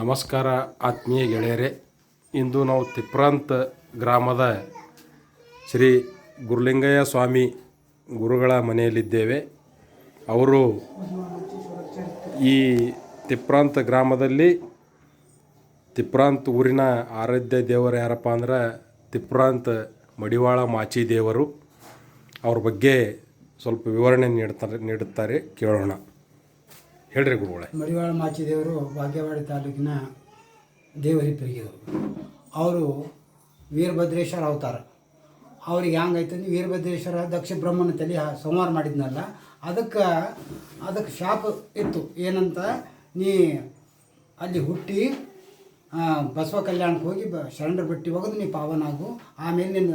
ನಮಸ್ಕಾರ ಆತ್ಮೀಯ ಗೆಳೆಯರೇ, ಇಂದು ನಾವು ತಿಪ್ರಾಂತ ಗ್ರಾಮದ ಶ್ರೀ ಗುರುಲಿಂಗಯ್ಯ ಸ್ವಾಮಿ ಗುರುಗಳ ಮನೆಯಲ್ಲಿದ್ದೇವೆ. ಅವರು ಈ ತಿಪ್ರಾಂತ ಗ್ರಾಮದಲ್ಲಿ ತಿಪ್ರಾಂತ್ ಊರಿನ ಆರಾಧ್ಯ ದೇವರು ಯಾರಪ್ಪ ಅಂದ್ರೆ ತಿಪ್ರಾಂತ ಮಡಿವಾಳ ಮಾಚಿ ದೇವರು. ಅವ್ರ ಬಗ್ಗೆ ಸ್ವಲ್ಪ ವಿವರಣೆ ನೀಡ್ತಾರೆ, ನೀಡುತ್ತಾರೆ, ಕೇಳೋಣ. ಹೇಳ್ರಿ ಗುರುಗಳೇ. ಮಡಿವಾಳ ಮಾಚಿದೇವರು ಭಾಗ್ಯವಾಡಿ ತಾಲೂಕಿನ ದೇವರಿಪ್ಪರಿಗೆದವರು ಅವರು. ವೀರಭದ್ರೇಶ್ವರ ಅವತಾರ. ಅವ್ರಿಗೆ ಹೆಂಗೈತೆ ಅಂದ್ರೆ ವೀರಭದ್ರೇಶ್ವರ ದಕ್ಷ ಬ್ರಹ್ಮನ ತಲೆ ಸೋಮವಾರ ಮಾಡಿದ್ನಲ್ಲ, ಅದಕ್ಕೆ ಅದಕ್ಕೆ ಶಾಪ ಇತ್ತು. ಏನಂತ, ನೀ ಅಲ್ಲಿ ಹುಟ್ಟಿ ಬಸವ ಕಲ್ಯಾಣಕ್ಕೆ ಹೋಗಿ ಬ, ಶರಣರ ಬಟ್ಟಿ ಒಗೆದು ನೀ ಪಾವನಾಗು, ಆಮೇಲೆ ನಿನ್ನ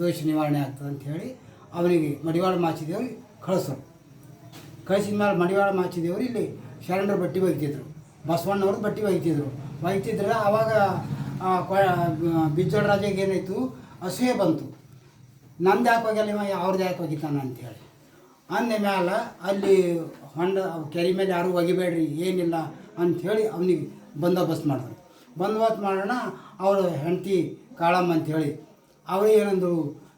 ದೋಷ ನಿವಾರಣೆ ಆಗ್ತದೆ ಅಂತ ಹೇಳಿ ಅವನಿಗೆ ಮಡಿವಾಳ ಮಾಚಿದೇವ್ರಿಗೆ ಕಳಿಸೋರು ಕಳಿಸಿದ ಮೇಲೆ ಮಡಿವಾಳ ಮಾಚಿದೇವರು ಇಲ್ಲಿ ಶರಣರು ಬಟ್ಟೆ ಒಯ್ತಿದ್ರು. ಬಸವಣ್ಣವ್ರು ಬಟ್ಟಿ ಒಯ್ತಿದ್ರು. ಒಯ್ತಿದ್ರೆ ಆವಾಗ ಆ, ಕೊ- ಬಿಜ್ಜೋಳ ರಾಜಗೆ ಏನಾಯಿತು? ಅಸೂಯೆ ಬಂತು. ನಂದು ಯಾಕೆ ಹೋಗಿಲ್ಲ ಅವ್ರದ್ದು ಯಾಕೆ ಒಗಿತಾನ ಅಂತೇಳಿ ಅಂದ ಮೇಲೆ ಅಲ್ಲಿ ಹೊಂಡ ಕೆರೆ ಮೇಲೆ ಯಾರು ಒಗಿಬೇಡ್ರಿ ಏನಿಲ್ಲ ಅಂಥೇಳಿ ಅವನಿಗೆ ಬಂದೋಬಸ್ತ್ ಮಾಡಿದ್ರು. ಬಂದೋಬಸ್ತ್ ಮಾಡೋಣ ಅವಳು ಹೆಂಡತಿ ಕಾಳಮ್ಮ ಅಂಥೇಳಿ ಅವರು ಏನಂದರು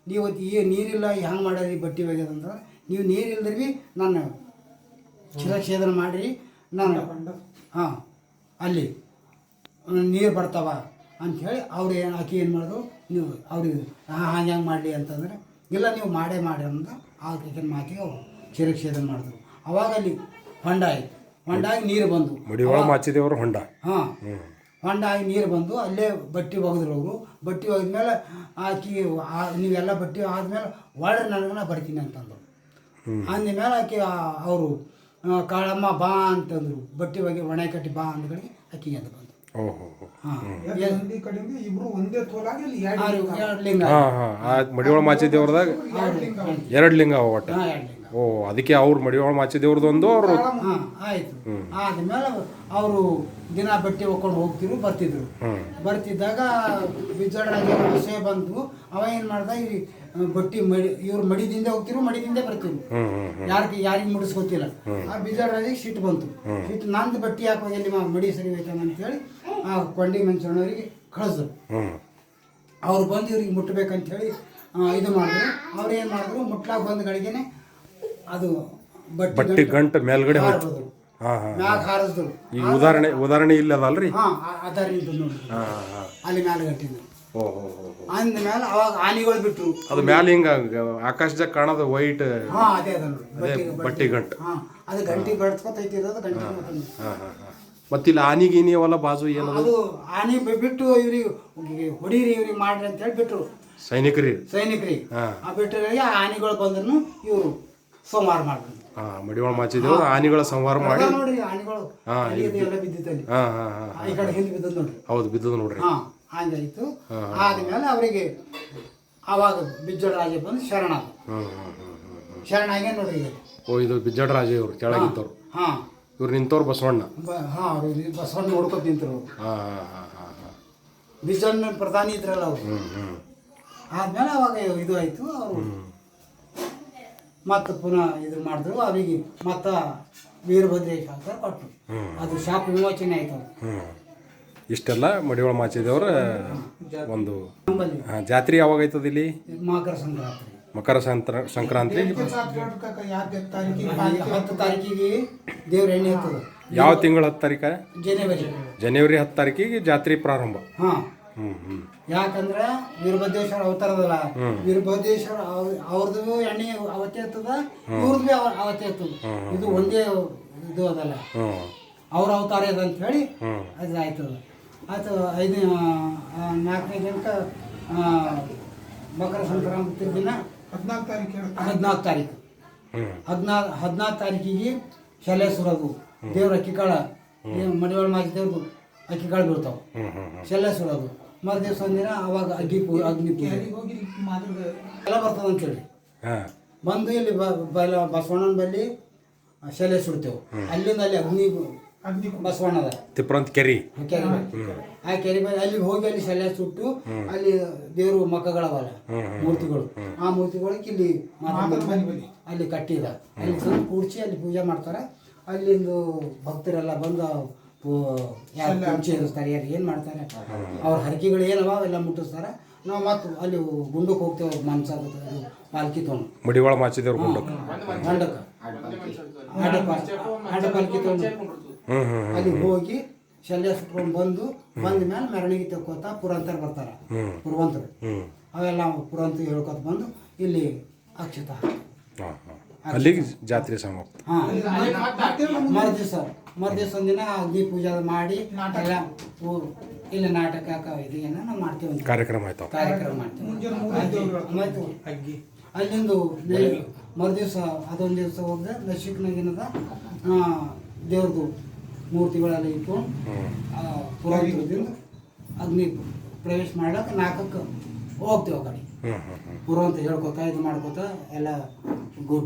ನೀವು ಈ ನೀರಿಲ್ಲ ಹೆಂಗೆ ಮಾಡ್ಯಾರಿ ಬಟ್ಟೆ ಒಗ್ಯದಂದ್ರೆ ನೀವು ನೀರಿಲ್ದ್ರಿ ನಾನು ಶಿರಛೇದನ ಮಾಡಿ ನಾನು ಹಾಂ ಅಲ್ಲಿ ನೀರು ಬರ್ತಾವ ಅಂಥೇಳಿ ಅವ್ರು ಏನು ಆಕೆ ಏನು ಮಾಡೋದು? ನೀವು ಅವ್ರಿಗೆ ಹಾಂ ಹಂಗೆ ಹೆಂಗೆ ಮಾಡಲಿ ಅಂತಂದ್ರೆ ಇಲ್ಲ ನೀವು ಮಾಡೇ ಮಾಡಿ ಅಂತ ಆಕೆನ ಮಾತಿಗೆ ಅವರು ಚಿರಕ್ಷೇದನ ಮಾಡಿದ್ರು. ಅವಾಗ ಅಲ್ಲಿ ಹೊಂಡ ಆಯಿತು. ಹೊಂಡ ಆಗಿ ನೀರು ಬಂದು. ಮಾಚಿದೇವರು ಹೊಂಡ. ಹಾಂ. ಹೊಂಡ ಆಗಿ ನೀರು ಬಂದು ಅಲ್ಲೇ ಬಟ್ಟೆ ಒಗೆದ್ರು ಅವರು. ಬಟ್ಟೆ ಒಗೆದ್ಮೇಲೆ ಆಕಿ ಆ- ನೀವೆಲ್ಲ ಬಟ್ಟೆ ಆದ್ಮೇಲೆ ಒಳ್ಳೆ ನನಗನ ಬರ್ತೀನಿ ಅಂತಂದರು. ಅಂದಮೇಲೆ ಆಕೆ ಅವರು ಕಾಳಮ್ಮ ಬಾ ಅಂತಂದ್ರು. ಬಟ್ಟೆ ಒಗೆ ಒಣ ಕಟ್ಟಿ ಬಾ ಅಂದ್ಗಳಿಗೆ ಅಕ್ಕಿ ಅಂತ ಬಂತು. ಒಂದೇ ತೋಲಾಗಿ ಅಲ್ಲಿ ಎರಡು ಲಿಂಗ? ಒಟ್ಟು. ಓ ಅದಕ್ಕೆ ಅವ್ರು ಮಡಿವಾಳ ಮಾಚಿದೇವ್ರದೊಂದು ಅವರು ಹಾಂ ಆಯಿತು. ಆದ್ಮೇಲೆ ಅವರು ದಿನ ಬಟ್ಟೆ ಒಕ್ಕೊಂಡು ಹೋಗ್ತಿದ್ರು ಬರ್ತಿದ್ರು. ಬರ್ತಿದ್ದಾಗ ಬಿಜ್ಜೋಡರಾಗೆ ವಿಷಯ ಬಂತು. ಅವ ಏನು ಮಾಡ್ದ ಈ ಬಟ್ಟಿ ಮಡಿ ಇವ್ರು ಮಡಿದಿಂದ ಹೋಗ್ತಿರು ಮಡಿದಿಂದ ಬರ್ತೀವಿ ಯಾರಿಗೆ ಯಾರಿಗೆ ಮುಡಿಸ್ಕೊತಿಲ್ಲ. ಆ ಬಿಜ್ಜೋಡರಾಗೆ ಸಿಟ್ಟು ಬಂತು. ಸಿಟ್ಟು ನಂದು ಬಟ್ಟಿ ಹಾಕೋ ಎಲ್ಲಿ ಮಡಿ ಸರಿ ಅಂತ ಹೇಳಿ ಆ ಕೊಂಡಿ ಮಂಚಣ್ಣವರಿಗೆ ಕಳಿಸಿದ್ರು ಅವ್ರು ಬಂದು ಇವ್ರಿಗೆ ಮುಟ್ಟಬೇಕಂತ ಹೇಳಿ ಇದು ಮಾಡಿದ್ರು. ಅವ್ರು ಏನು ಮಾಡಿದ್ರು? ಮುಟ್ಲಾಗ ಬಂದ ಗಳಿಗೆನೆ ಅದು ಬಟ್ಟಿ ಗಂಟು ಮೇಲ್ಗಡೆ ಮ್ಯಾಗ ಹಾರಿಸಿದ್ರು ಈಗ ಉದಾಹರಣೆ ಉದಾಹರಣೆ ಇಲ್ಲ ಅದಲ್ರಿ ಹಾಂ ಅದರ ಅಲ್ಲಿ ಮ್ಯಾಲ ಗಟ್ಟಿದ್ರು ಹೋ. ಅಂದ್ಮೇಲೆ ಅವಾಗ ಆನೆಗಳು ಬಿಟ್ರು. ಅದು ಮ್ಯಾಲ ಹಿಂಗ ಆಕಾಶದಾಗ ಕಾಣೋದು ವೈಟ್ ಹಾ ಅದೇ ಅದ ನೋಡಿ. ಬಟ್ಟಿ ಗಂಟು. ಹಾ ಅದು ಗಂಟಿ ಬಡ್ಸ್ಕೊತೈತಿ ಇರೋದು ಗಂಟಿ ಹಾಂ ಮತ್ತಿಲ್ಲ ಆನಿ ಗೀನಿ ಅವೆಲ್ಲ ಬಾಜು ಏನದು? ಅದು ಆನಿ ಬಿ- ಬಿಟ್ಟು ಇವ್ರಿಗೆ ಹೊಡೀರಿ ಇವ್ರಿಗೆ ಮಾಡ್ರಿ ಅಂತ ಹೇಳಿ ಬಿಟ್ರು. ಸೈನಿಕರಿ. ಸೈನಿಕರಿಗೆ ಹಾ. ಆ ಬಿಟ್ಟರೆ ಆನಿಗಳು ಬಂದ್ರು ಇವರು ಸೋಮವಾರ ಮಾಡಿದ್ರು ಹಾ ಮಡಿವಾಳ ಮಾಚಿದೇವ್ರು ಆನಿಗಳ ಸಂಹಾರ ಮಾಡಿ. ನೋಡಿ ನೋಡ್ರಿ ಆನಿಗಳು ಹಾ, ಎಲ್ಲ ಬಿದ್ದಿತ್ತಲ್ಲಿ ಹಾ ಹಾ ಹಾಂ ಈ ಕಡೆ ಹಿಂದೆ ಬಿದ್ದದ್ ನೋಡ್ರಿ. ಹೌದು ಬಿದ್ದದ ನೋಡ್ರಿ. ಹಾ. ಹಂಗಾಯ್ತು ಆದಮೇಲೆ ಅವರಿಗೆ ಅವಾಗ ಬಿಜ್ಜಡ ರಾಜ ಬಂದು ಶರಣ ಶರಣಾಗೆ ಈಗ ಓ ಇದು ಬಿಜ್ಜಡ ರಾಜ ಇವ್ರು ಕೆಳಗಿದ್ದವ್ರು. ಹಾಂ ಇವ್ರು ನಿಂತವ್ರು ಬಸವಣ್ಣ. ಹಾ ಅವರು ಬಸವಣ್ಣ ನೋಡ್ಕೊತ ನಿಂತರು. ಬಿಜ್ಜಣ್ಣ ಪ್ರಧಾನಿ ಇದ್ರಲ್ಲ ಅವರು. ಆದ್ಮೇಲೆ ಅವಾಗ ಇದು ಆಯಿತು ಅವರು ಮತ್ತೆ ಪುನಃ ಇದು ಮಾಡಿದ್ರು. ಅವರಿಗೆ ಮತ್ತೆ ವೀರಭದ್ರೇಶ ಅಂತ ಕೊಟ್ಟರು ಅದು ಶಾಪ ವಿಮೋಚನೆ ಆಯ್ತು ಇಷ್ಟೆಲ್ಲ ಮಡಿವಾಳ ಮಾಚಿದೇವ್ರ ಒಂದು ಜಾತ್ರೆ ಯಾವಾಗ ಆಯ್ತದ ಇಲ್ಲಿ? ಮಕರ ಸಂಕ್ರಾಂತಿ. ಮಕರ ಸಂಕ್ರ ಸಂಕ್ರಾಂತಿ? ಹತ್ತು ತಾರೀಕಿಗೆ ದೇವ್ರ ಎಣ್ಣೆ ಹತ್ತದ. ಯಾವ ತಿಂಗಳ ಹತ್ತು ತಾರೀಕ? ಜನವರಿ. ಜನವರಿ ಹತ್ತು ತಾರೀಕಿಗೆ ಜಾತ್ರೆ ಪ್ರಾರಂಭ. ಹಾ. ಯಾಕಂದ್ರೆ ವೀರಭದ್ರೇಶ್ವರ ಅವತಾರದಲ್ಲ ವೀರಭದ್ರೇಶ್ವರ ಅವ್ರ- ಅವ್ರದ್ದು ಎಣ್ಣೆ ಅವತ್ತೇ ಇರ್ತದ ಇವ್ರದ್ದು ಭೀ ಅವತ್ತೇ ಇರ್ತದ ಇದು ಒಂದೇ ಇದು ಅದಲ್ಲ. ಅವ್ರ ಅವತಾರ ಇದೆ ಅಂತ ಹೇಳಿ ಅದಾಯ್ತದ. ಆಯ್ತು ಐದು ಆ, ನಾಲ್ಕನೇ ದಿನಕ್ಕೆ ಆ, ಮಕರ ಸಂಕ್ರಾಂತಿ ದಿನ. ಹದಿನಾಲ್ಕು ತಾರೀಕು ಹದಿನಾಲ್ಕು ತಾರೀಕು. ಹದಿನಾಲ್ಕು ಹದಿನಾಲ್ಕು ತಾರೀಕಿಗೆ ಶಲೆ ಸುರೋದು ದೇವ್ರ ಅಕ್ಕಿಕಾಳ ಮಡಿವಾಳ ಮಾಜಿ ಅಕ್ಕಿ ಅಕ್ಕಿಕಾಳು ಬೀಳ್ತಾವೆ. ಸುರೋದು ಶೆಲೆ ಸುಡೋದು ಮರು ದಿವಸ ಒಂದಿನ ಅವಾಗ ಅಗ್ಗಿ ಪೂ ಅಗ್ನಿ ಪೂಜೆ. ಎಲ್ಲ ಬರ್ತದೆ ಅಂತೇಳಿ ಹಾಂ. ಬಂದು ಇಲ್ಲಿ ಬ ಬಲ ಬಸವಣ್ಣನ ಬಳಿ ಶೆಲೆ ಸುಡ್ತೇವೆ. ಅಲ್ಲಿಂದ ಅಲ್ಲಿ ಅಗ್ನಿ ಅಗ್ನಿ ತಿಪ್ಪರಂತ ಕೆರಿ. ಕೆರೆ. ಆ ಕೆರೆ ಮೇಲೆ ಅಲ್ಲಿ ಹೋಗಿ ಅಲ್ಲಿ ಸೆಲೆ ಸುಟ್ಟು ಅಲ್ಲಿ ದೇವರು ಮಕ್ಕಗಳವಲ್ಲ ಮೂರ್ತಿಗಳು. ಆ ಮೂರ್ತಿಗಳಿಗೆ ಇಲ್ಲಿ ಮಾತಾಡ ಅಲ್ಲಿ ಕಟ್ಟಿದ ಅಲ್ಲಿ ತಂದು ಕೂಡ್ಸಿ ಅಲ್ಲಿ ಪೂಜೆ ಮಾಡ್ತಾರೆ. ಅಲ್ಲಿಂದು ಭಕ್ತರೆಲ್ಲ ಬಂದು ಯಾರು ಕುಂಚಿ ಇರಿಸ್ತಾರೆ ಯಾರು ಏನು ಮಾಡ್ತಾರೆ ಅವ್ರ ಹರಕೆಗಳು ಏನವ ಅವೆಲ್ಲ ಮುಟ್ಟಿಸ್ತಾರೆ. ನಾವು ಮತ್ತು ಅಲ್ಲಿ ಗುಂಡಕ್ಕೆ ಹೋಗ್ತೇವೆ ಮನ್ಸ ಪಾಲ್ಕಿ ತೊಗೊಂಡು. ಮಡಿವಾಳ ಮಾಚಿದೇವ್ರ ಗುಂಡಕ್ಕೆ. ಗಂಡಕ್ಕೆ ಆಟ ಆಡ ಪಾಲ್ಕಿ ತೊಗೊಂಡು. ಅಲ್ಲಿ ಹೋಗಿ ಶಲ್ಯ ಸುಟ್ಕೊಂಡು ಬಂದು ಬಂದ ಮೇಲೆ ಮೆರವಣಿಗೆ ತಕ್ಕೋತ ಪುರಂತರು ಬರ್ತಾರೆ. ಪುರವಂತರು. ಅವೆಲ್ಲ ಪುರಂತ ಹೇಳ್ಕೊತ ಬಂದು ಇಲ್ಲಿ ಅಕ್ಷತ. ಅಲ್ಲಿಗೆ ಜಾತ್ರೆ ಸಮಾಪ್ತ. ಹಾಂ. ಮರುದಿವಸ ಮರುದಿವಸ ಒಂದಿನ ಅಗ್ನಿ ಪೂಜೆ ಮಾಡಿ ಎಲ್ಲ ಊರು ಇಲ್ಲಿ ನಾಟಕ ಇದೇನ ಇದು ನಾವು ಮಾಡ್ತೀವಿ ಕಾರ್ಯಕ್ರಮ ಆಯ್ತಾವ ಕಾರ್ಯಕ್ರಮ ಮಾಡ್ತೀವಿ. ಮುಂಜಾನೆ ಮೂರನೇ ದೇವ್ರು ಆಯ್ತು. ಅಗ್ಗಿ ಅಲ್ಲಿಂದು ಮರುದಿವಸ ಅದೊಂದು ದಿವಸ ಹೋದ್ರೆ ನಶಿಕ್ನಾಗೇನದ ದೇವ್ರದ್ದು ಮೂರ್ತಿಗಳೆಲ್ಲ ಇಟ್ಕೊಂಡು ಆ, ಪುರೋಹಿತರಿಂದ ಅಗ್ನಿ ಪ್ರವೇಶ ಮಾಡಕ್ಕೆ ನಾಲ್ಕಕ್ಕೆ ಹೋಗ್ತೇವೆ ಕಡೆ. ಪುರೋ ಅಂತ ಹೇಳ್ಕೊತ ಇದು ಮಾಡ್ಕೊತ ಎಲ್ಲ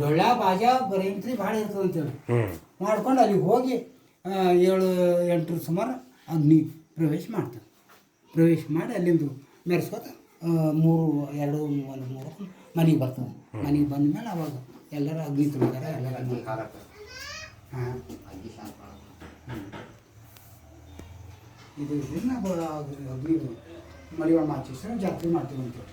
ಡೊಳ್ಳ ಬಾಜ ಬರೀಂತ್ರಿ ಭಾಳ ಇರ್ತದೆ ಅಂತೇಳಿ. ಮಾಡ್ಕೊಂಡು ಅಲ್ಲಿಗೆ ಹೋಗಿ ಏಳು ಎಂಟರ ಸುಮಾರು ಅಗ್ನಿ ಪ್ರವೇಶ ಮಾಡ್ತೇವೆ. ಪ್ರವೇಶ ಮಾಡಿ ಅಲ್ಲಿಂದ ಮೆರೆಸ್ಕೊತ ಮೂರು ಎರಡು ಒಂದು ಮೂರು ಮನೆಗೆ ಬರ್ತದೆ ಮನೆಗೆ ಬಂದ ಮೇಲೆ ಅವಾಗ ಎಲ್ಲರೂ ಅಗ್ನಿ ತುಳಿದಾರೆ ಎಲ್ಲರೂ ಹಾಂ. ಇದು ಇದನ್ನ ಅಗ್ನಿ ಮಡಿವಾಳ ಮಾಚಿಸ ಜಾತ್ರೆ ಮಾಡ್ತೀವಿ ಅಂತೇಳಿ